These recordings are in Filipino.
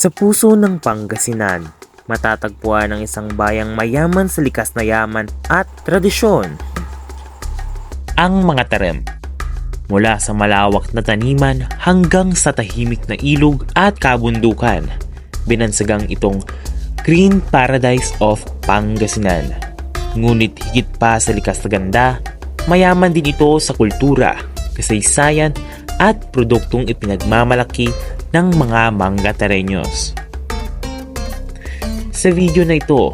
Sa puso ng Pangasinan, matatagpuan ang isang bayang mayaman sa likas na yaman at tradisyon. Ang mga terem. Mula sa malawak na taniman hanggang sa tahimik na ilog at kabundukan, binansagang itong Green Paradise of Pangasinan. Ngunit higit pa sa likas na ganda, mayaman din ito sa kultura, kasaysayan at produktong ipinagmamalaki ng mga manggaterenyos. Sa video na ito,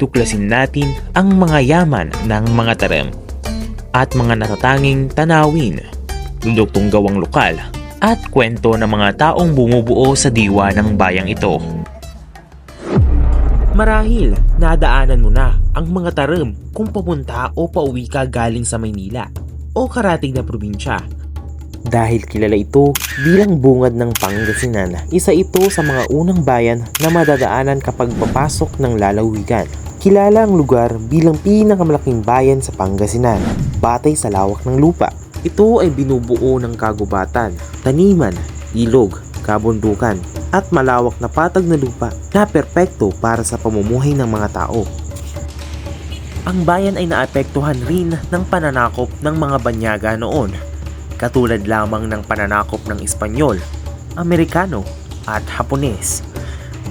tuklasin natin ang mga yaman ng mga tarem at mga natatanging tanawin, produktong gawang lokal at kwento ng mga taong bumubuo sa diwa ng bayang ito. Marahil, nadaanan mo na ang mga tarem kung papunta o pauwi ka galing sa Maynila o karating na probinsya. Dahil kilala ito bilang bungad ng Pangasinan, isa ito sa mga unang bayan na madadaanan kapag papasok ng lalawigan. Kilala ang lugar bilang pinakamalaking bayan sa Pangasinan, batay sa lawak ng lupa. Ito ay binubuo ng kagubatan, taniman, ilog, kabundukan, at malawak na patag na lupa na perpekto para sa pamumuhay ng mga tao. Ang bayan ay naapektuhan rin ng pananakop ng mga banyaga noon, katulad lamang ng pananakop ng Espanyol, Amerikano at Hapones.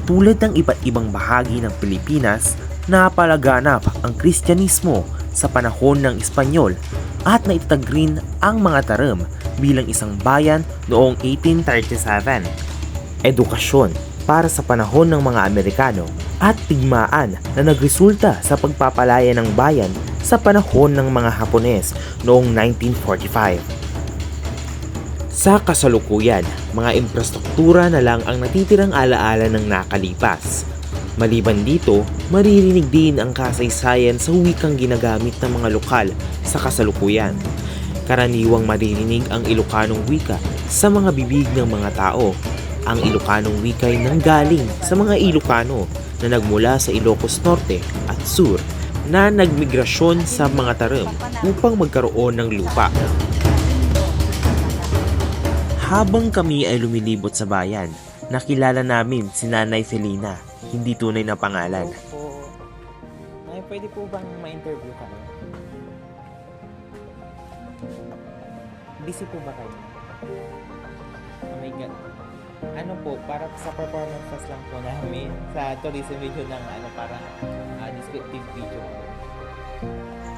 Tulad ng iba't ibang bahagi ng Pilipinas, napalaganap ang Kristyanismo sa panahon ng Espanyol at naitatag rin ang mga tarem bilang isang bayan noong 1837 edukasyon para sa panahon ng mga Amerikano at tigmaan na nagresulta sa pagpapalaya ng bayan sa panahon ng mga Hapones noong 1945. Sa kasalukuyan, mga infrastruktura na lang ang natitirang alaala ng nakalipas. Maliban dito, maririnig din ang kasaysayan sa wikang ginagamit ng mga lokal sa kasalukuyan. Karaniwang maririnig ang Ilocanong wika sa mga bibig ng mga tao ang Ilocanong wika ay nanggaling sa mga Ilocano na nagmula sa Ilocos Norte at Sur na nagmigrasyon sa mga tarem upang magkaroon ng lupa. Habang kami ay lumilibot sa bayan, nakilala namin si Nanay Felina, hindi tunay na pangalan. po. Ay, pwede po bang ma-interview kami? Busy po ba kayo? Oh my God. Ano po, para sa performance test lang po namin sa tourism video ng ano, para ah, descriptive video.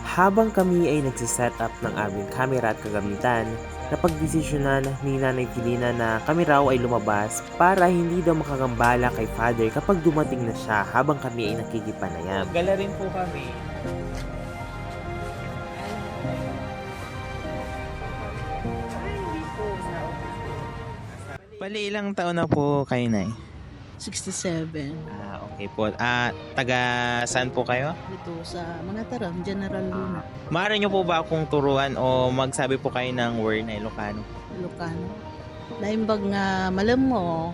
Habang kami ay nagsiset up ng aming camera at kagamitan, napagdesisyonan ni Nanay Felina na kami raw ay lumabas para hindi daw makagambala kay Father kapag dumating na siya habang kami ay nakikipanayam. Gala rin po kami. Bali, ilang taon na po kayo na 67 Ah, okay po. Ah, taga saan po kayo? dito sa mga taram, General Luna, Maaari nyo po ba akong turuan o magsabi po kayo ng word na Ilocano? Ilocano. Naimbag nga malam mo,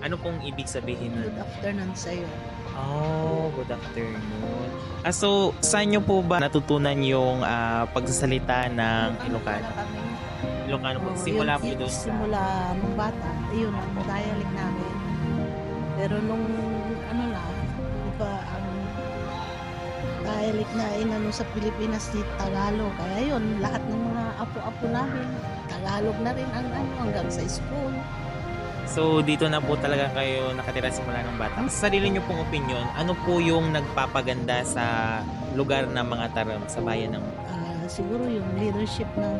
Ano pong ibig sabihin nun? good afternoon sa'yo. Oh, good afternoon. Ah, so, saan nyo po ba natutunan yung ah, pagsasalita ng Ilocano? Kami, Ilocano po, oh, simula yun, po yun, doon sa... Simula nung bata, yun ang dialect namin. Pero nung dialect na inano sa Pilipinas di Tagalog. Kaya yun, lahat ng mga apo-apo namin, Tagalog na rin ang ano hanggang sa school. So, dito na po talaga kayo nakatira simula ng bata. Sa sarili nyo pong opinion, ano po yung nagpapaganda sa lugar ng mga taram sa bayan ng... Ah, siguro yung leadership ng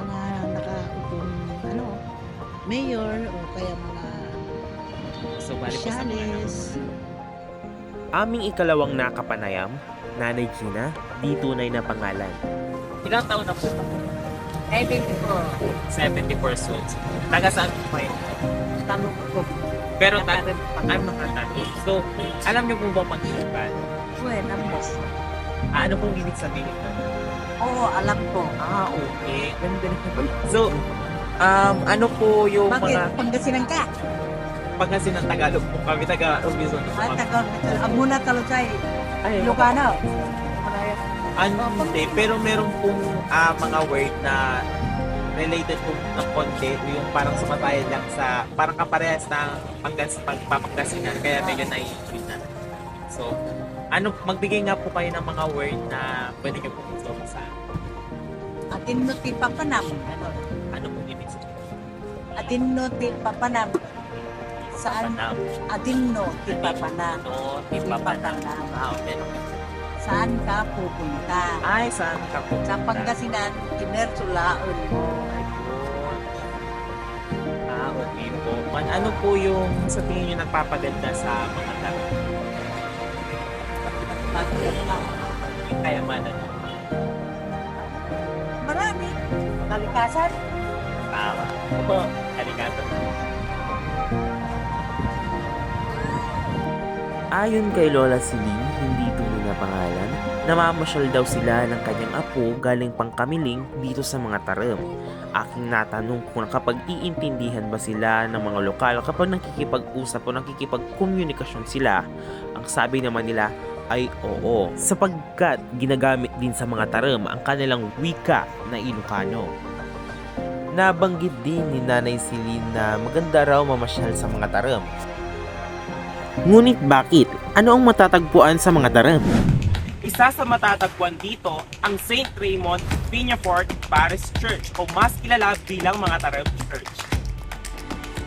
mga nakaupong ano, mayor o kaya mga So, bali po sa mga... officials. Aming ikalawang nakapanayam, Nanay Gina, di tunay na pangalan. Ilang taon na po? 74. 74 souls. Taga saan po kayo? Tamo ko. Pero ta- I'm nakatato. So, alam niyo po ba pag-isipan? Bueno, ambos. Ah, ano pong ibig sabihin? Oo, alam ko. Ah, okay. Ganun ganun po. So, um, ano po yung Bakit? mga Pangasinan ka? pagkasi ng Tagalog po kami, taga po Ah, taga. Amuna talosay. Ay, Ilocano. ano, hindi. Pero meron pong ah, mga word na related po ng konti yung parang sumatayan lang sa parang kaparehas ng panggas, pagpapangasinan kaya medyo naiisip na. So, ano, magbigay nga po kayo ng mga word na pwede nyo po gusto sa Atin no ti papanam. Ano? ano po ibig sabihin. Atin no ti papanam. Saan? Papanam. no, Ti ipapanam. papanam. Ah, okay. Saan ka pupunta? Ay, saan ka po? Sa Pangasinan, kinersulaon mo. Ah, okay po. An- Ano po yung sa tingin nyo nagpapaganda sa mga tao? Yung kayamanan. Marami. Kalikasan. Tama. Opo, arigato. Ayon kay Lola Siling, hindi tunay na pangalan, namamasyal daw sila ng kanyang apo galing pangkamiling dito sa mga taram. Aking natanong kung nakapag-iintindihan ba sila ng mga lokal kapag nakikipag-usap o nakikipag-komunikasyon sila. Ang sabi naman nila ay oo, sapagkat ginagamit din sa mga taram ang kanilang wika na Ilocano. Nabanggit din ni Nanay Silin na maganda raw mamasyal sa mga taram. Ngunit bakit? Ano ang matatagpuan sa mga taram? Isa sa matatagpuan dito ang St. Raymond Peñafort Parish Church o mas kilala bilang mga Tarab Church.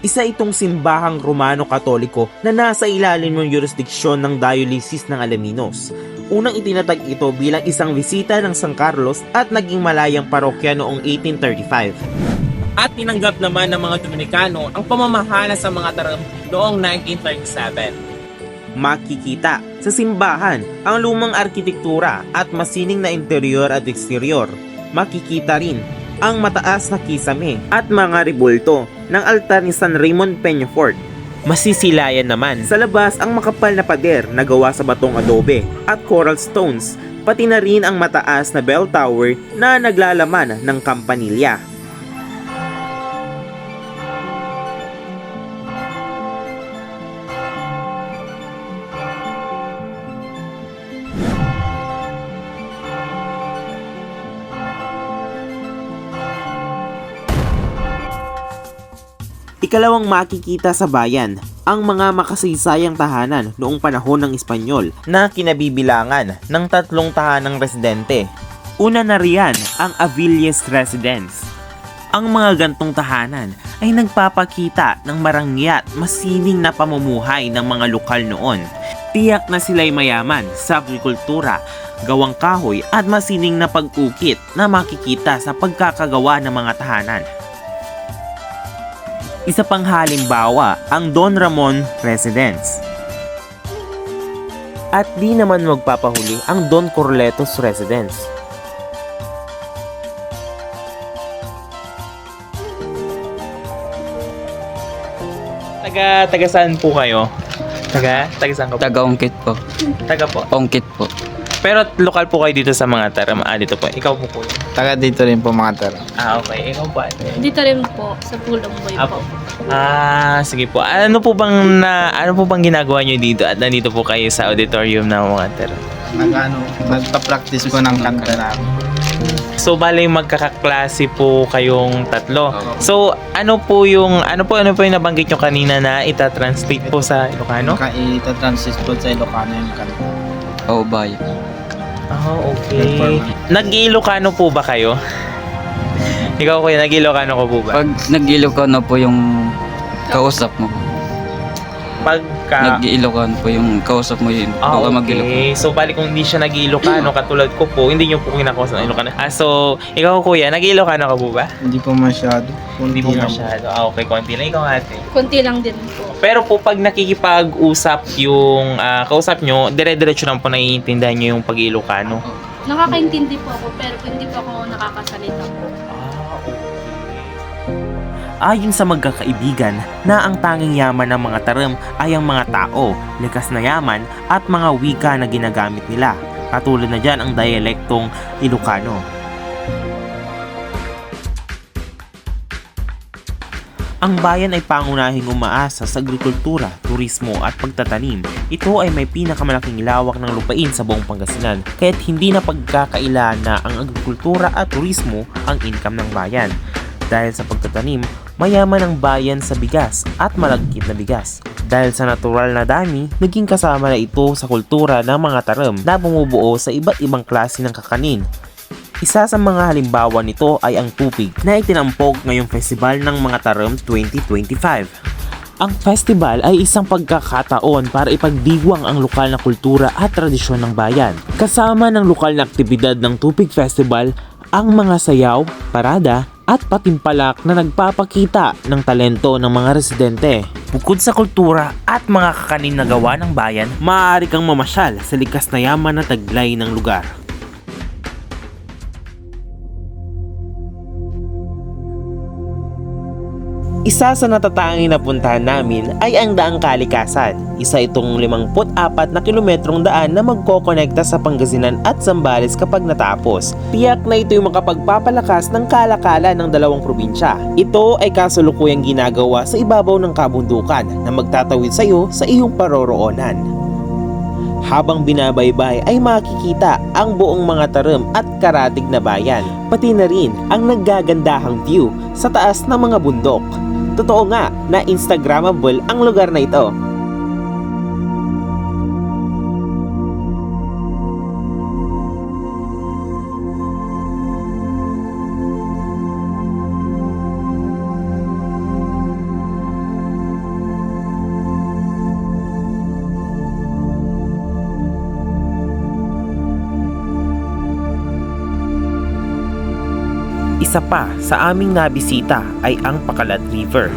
Isa itong simbahang Romano-Katoliko na nasa ilalim ng jurisdiksyon ng Diocese ng Alaminos. Unang itinatag ito bilang isang bisita ng San Carlos at naging malayang parokya noong 1835. At tinanggap naman ng mga Dominikano ang pamamahala sa mga Tarab noong 1937. Makikita sa simbahan ang lumang arkitektura at masining na interior at eksterior. Makikita rin ang mataas na kisame at mga ribulto ng altar ni San Raymond Peñafort. Masisilayan naman sa labas ang makapal na pader na gawa sa batong adobe at coral stones, pati na rin ang mataas na bell tower na naglalaman ng kampanilya. Ikalawang makikita sa bayan ang mga makasaysayang tahanan noong panahon ng Espanyol na kinabibilangan ng tatlong tahanang residente. Una na riyan ang Avilles Residence. Ang mga gantong tahanan ay nagpapakita ng marangya at masining na pamumuhay ng mga lokal noon. Tiyak na sila'y mayaman sa agrikultura, gawang kahoy at masining na pag-ukit na makikita sa pagkakagawa ng mga tahanan. Isa pang halimbawa ang Don Ramon Residence. At di naman magpapahuli ang Don Corletos Residence. Taga, taga saan po kayo? Taga, taga saan ka po? Taga-ungkit po. Taga po. Ungkit po. Pero lokal po kayo dito sa mga taram. Ah, dito po. Ikaw po po. Taga dito rin po mga tara. Ah, okay. Ikaw po. ate. Dito rin po, sa Pulang Boy Apo. po. Ah, sige po. Ano po bang na ano po bang ginagawa niyo dito at nandito po kayo sa auditorium ng mga taram? Nag-ano, nagpa-practice ko ng kanta namin. So bale magkakaklase po kayong tatlo. So ano po yung ano po ano po yung nabanggit nyo kanina na ita-translate po sa Ilocano? Ita-transit po sa Ilocano yung kanta. O bay. Ah, okay. Nag-Ilocano po ba kayo? Ikaw kuya, nag-Ilocano ko po ba? Pag nag-Ilocano po yung kausap mo. Pagka... Nag-Ilocano po yung kausap mo yun. Ah, Baka okay. So, bali kung hindi siya nag-Ilocano, katulad ko po, hindi niyo po kinakausap ng Ilocano. Ah, so, ikaw kuya, nag-Ilocano ka po ba? Hindi po masyado. Hindi po masyado. Ah, okay, konti lang. Ikaw ate. Kunti lang din po. Pero po, pag nakikipag-usap yung ah, kausap nyo, dire-diretso lang po naiintindihan nyo yung pag-Ilocano. Nakakaintindi po ako, pero hindi po ako nakakasalita po. Ah, okay. Ayon sa magkakaibigan na ang tanging yaman ng mga taram ay ang mga tao, likas na yaman at mga wika na ginagamit nila. Katulad na dyan ang dialektong Ilocano. Ang bayan ay pangunahing umaasa sa agrikultura, turismo at pagtatanim. Ito ay may pinakamalaking lawak ng lupain sa buong Pangasinan, kaya't hindi na pagkakaila na ang agrikultura at turismo ang income ng bayan. Dahil sa pagtatanim, mayaman ang bayan sa bigas at malagkit na bigas. Dahil sa natural na dami, naging kasama na ito sa kultura ng mga taram na bumubuo sa iba't ibang klase ng kakanin. Isa sa mga halimbawa nito ay ang tupig na itinampok ngayong Festival ng Mga Taram 2025. Ang festival ay isang pagkakataon para ipagdiwang ang lokal na kultura at tradisyon ng bayan. Kasama ng lokal na aktibidad ng Tupig Festival ang mga sayaw, parada, at patimpalak na nagpapakita ng talento ng mga residente. Bukod sa kultura at mga kakanin na gawa ng bayan, maaari kang mamasyal sa likas na yaman na taglay ng lugar. Isa sa natatanging napuntahan namin ay ang Daang Kalikasan. Isa itong 54 na kilometrong daan na magkokonekta sa Pangasinan at Zambales kapag natapos. Tiyak na ito yung makapagpapalakas ng kalakala ng dalawang probinsya. Ito ay kasalukuyang ginagawa sa ibabaw ng kabundukan na magtatawid sa iyo sa iyong paroroonan. Habang binabaybay ay makikita ang buong mga taram at karatig na bayan, pati na rin ang naggagandahang view sa taas ng mga bundok. Totoo nga na Instagrammable ang lugar na ito. Isa pa sa aming nabisita ay ang Pakalat River.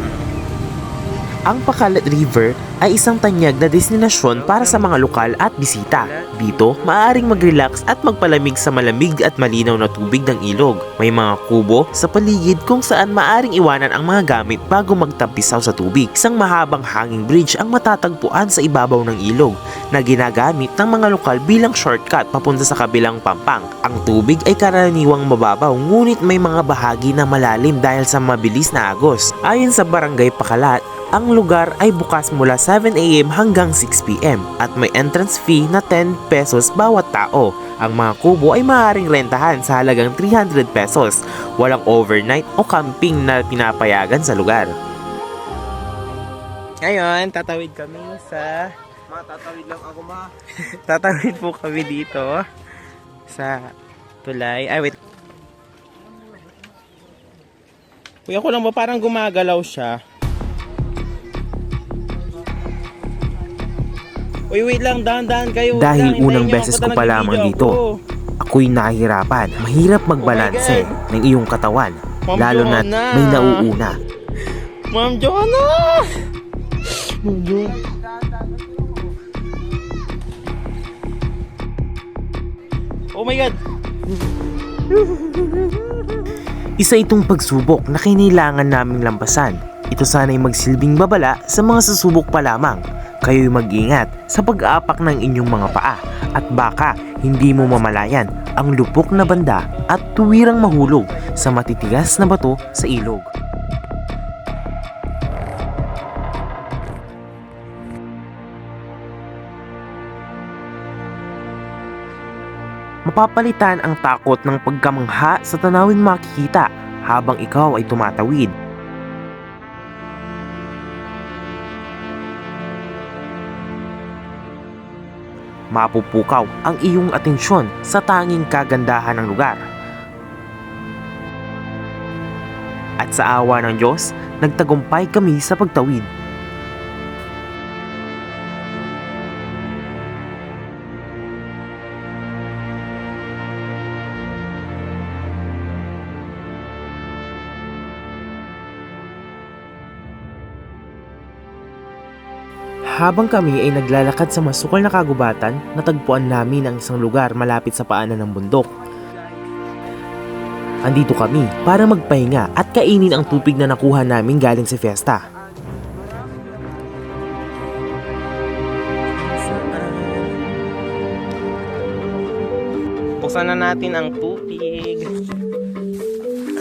Ang Pakalat River ay isang tanyag na destinasyon para sa mga lokal at bisita. Dito, maaaring mag-relax at magpalamig sa malamig at malinaw na tubig ng ilog. May mga kubo sa paligid kung saan maaaring iwanan ang mga gamit bago magtampisaw sa tubig. Isang mahabang hanging bridge ang matatagpuan sa ibabaw ng ilog na ginagamit ng mga lokal bilang shortcut papunta sa kabilang pampang. Ang tubig ay karaniwang mababaw ngunit may mga bahagi na malalim dahil sa mabilis na agos. Ayon sa Barangay Pakalat, ang lugar ay bukas mula 7am hanggang 6pm at may entrance fee na 10 pesos bawat tao. Ang mga kubo ay maaaring rentahan sa halagang 300 pesos. Walang overnight o camping na pinapayagan sa lugar. Ngayon, tatawid kami sa... Ma, tatawid lang ako ma. tatawid po kami dito sa tulay. Ay, wait. Kuya ko lang ba parang gumagalaw siya? Uy, wait lang, dahan-dahan kayo. wait Dahil lang, unang beses ko pa lamang dito. ako. Ako'y nahihirapan. Mahirap magbalanse ng iyong katawan. Ma'am Lalo na't Joanna. may nauuna. Ma'am Joanna! Ma'am Joanna. Oh my God! Isa itong pagsubok na kinailangan naming lampasan. Ito sana'y magsilbing babala sa mga susubok pa lamang. Kayo'y mag-ingat sa pag-aapak ng inyong mga paa at baka hindi mo mamalayan ang lupok na banda at tuwirang mahulog sa matitigas na bato sa ilog. Mapapalitan ang takot ng pagkamangha sa tanawin makikita habang ikaw ay tumatawid. Mapupukaw ang iyong atensyon sa tanging kagandahan ng lugar. At sa awa ng Diyos, nagtagumpay kami sa pagtawid. Habang kami ay naglalakad sa masukal na kagubatan, natagpuan namin ang isang lugar malapit sa paanan ng bundok. Andito kami para magpahinga at kainin ang tubig na nakuha namin galing sa fiesta. Buksan na natin ang tubig.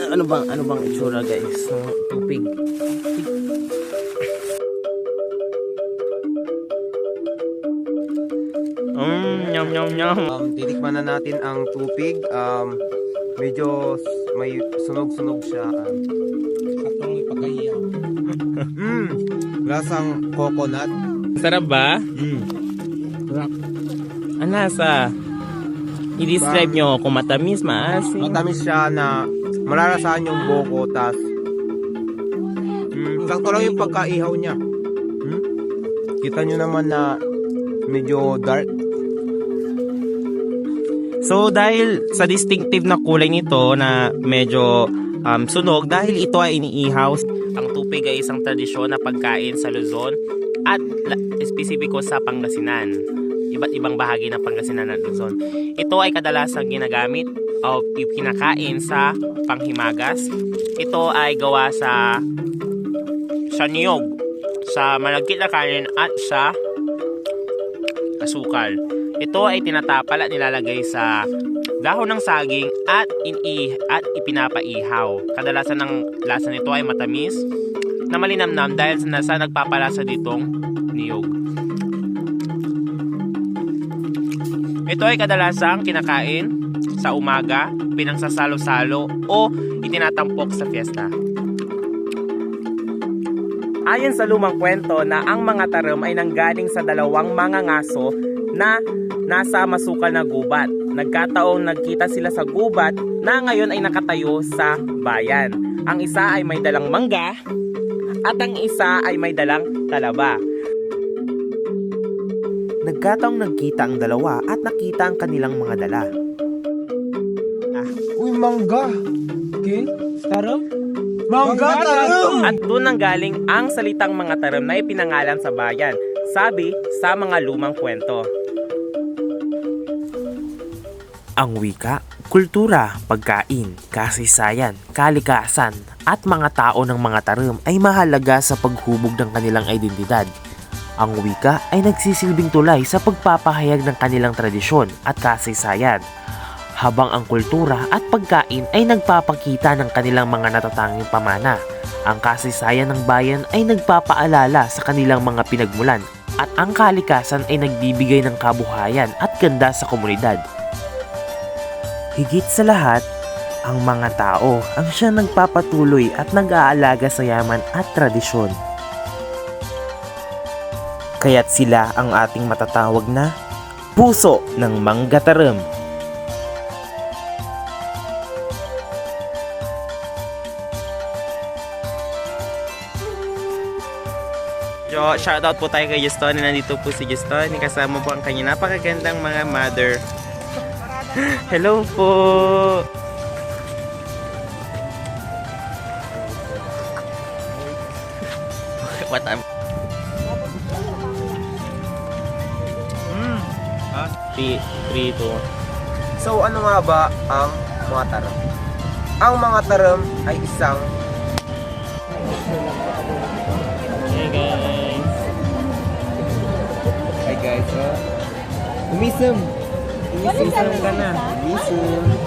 Ano bang ano bang itsura guys ng tubig? Nyam nyam nyam. Um, titikman na natin ang tupig. Um, medyo may sunog-sunog siya. Um, Mm. Lasang coconut. Sarap ba? Mm. Ang lasa? I-describe nyo kung matamis, maasim. Matamis siya na malalasahan yung buko, tas mm, sakto lang yung pagkaihaw niya. Mm? Kita nyo naman na medyo dark. So dahil sa distinctive na kulay nito na medyo um, sunog, dahil ito ay iniihaw, ang tupig ay isang tradisyon na pagkain sa Luzon at espesipiko sa Pangasinan. Iba't ibang bahagi ng Pangasinan at Luzon. Ito ay kadalasang ginagamit o kinakain sa panghimagas. Ito ay gawa sa sa niyog, sa malagkit na kanin at sa asukal. Ito ay tinatapal at nilalagay sa dahon ng saging at ini at ipinapaihaw. Kadalasan ng lasa nito ay matamis na malinamnam dahil sa nasa nagpapalasa ditong niyog. Ito ay kadalasang kinakain sa umaga, pinangsasalo-salo o itinatampok sa fiesta. Ayon sa lumang kwento na ang mga taram ay nanggaling sa dalawang mga ngaso na nasa masukal na gubat. Nagkataong nagkita sila sa gubat na ngayon ay nakatayo sa bayan. Ang isa ay may dalang mangga at ang isa ay may dalang talaba. Nagkataong nagkita ang dalawa at nakita ang kanilang mga dala. Uy, mangga! Okay? Taram? Mangga, taram! At doon nang galing ang salitang mga taram na ipinangalan sa bayan. Sabi sa mga lumang kwento. Ang wika, kultura, pagkain, kasaysayan, kalikasan, at mga tao ng mga tarim ay mahalaga sa paghubog ng kanilang identidad. Ang wika ay nagsisilbing tulay sa pagpapahayag ng kanilang tradisyon at kasaysayan, habang ang kultura at pagkain ay nagpapakita ng kanilang mga natatanging pamana. Ang kasaysayan ng bayan ay nagpapaalala sa kanilang mga pinagmulan at ang kalikasan ay nagbibigay ng kabuhayan at ganda sa komunidad. Higit sa lahat, ang mga tao ang siya nagpapatuloy at nag-aalaga sa yaman at tradisyon. Kaya't sila ang ating matatawag na puso ng manggataram. Jo, shoutout po tayo kay Juston. Nandito po si Juston. Kasama po ang kanyang napakagandang mga mother. Hello po! What am... Mm. Ha? 3, 3, 2. So ano nga ba ang mga taram? Ang mga taram ay isang Hey guys! Hi guys. Umisem. Missing ka na. Missing.